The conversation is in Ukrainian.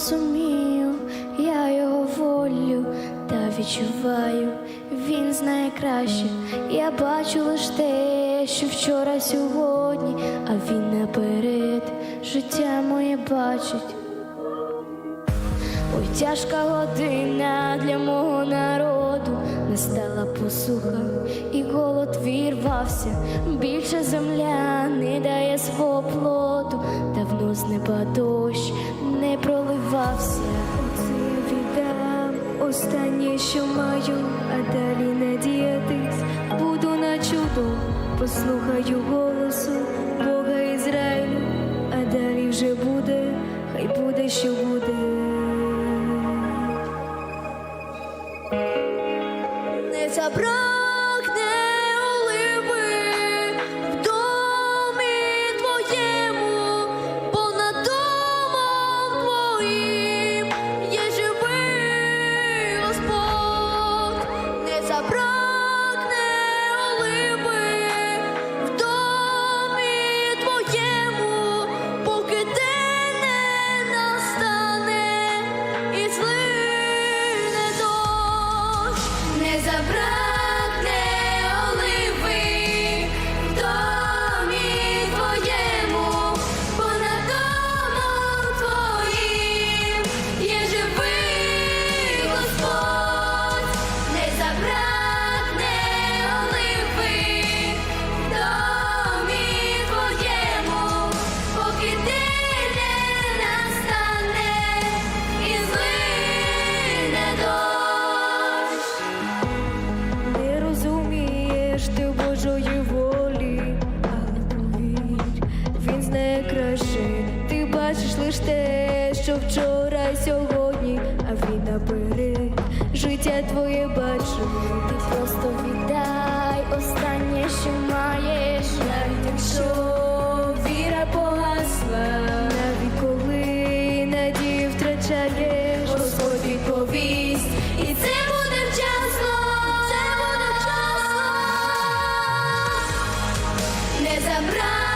розумію, я його волю та відчуваю, він знає краще. Я бачу лиш те, що вчора, сьогодні, а він наперед життя моє бачить. Ой, тяжка година для мого народу, настала посуха, і голод вірвався. Більше земля не дає свого плоду, давно з неба дощ не проливався. Оце віддам останнє, що маю, а далі надіятись буду на чудо, послухаю голосу Бога Ізраїлю, а далі вже буде, хай буде, що буде. Не забракне лиш те, що вчора сьогодні, а він наперед. Життя твоє бачу. Ти просто віддай останнє, що маєш, навіть якщо віра погасла, навіть коли надію втрачаєш, повість, і це буде вчасно, це буде вчасно, не забрати.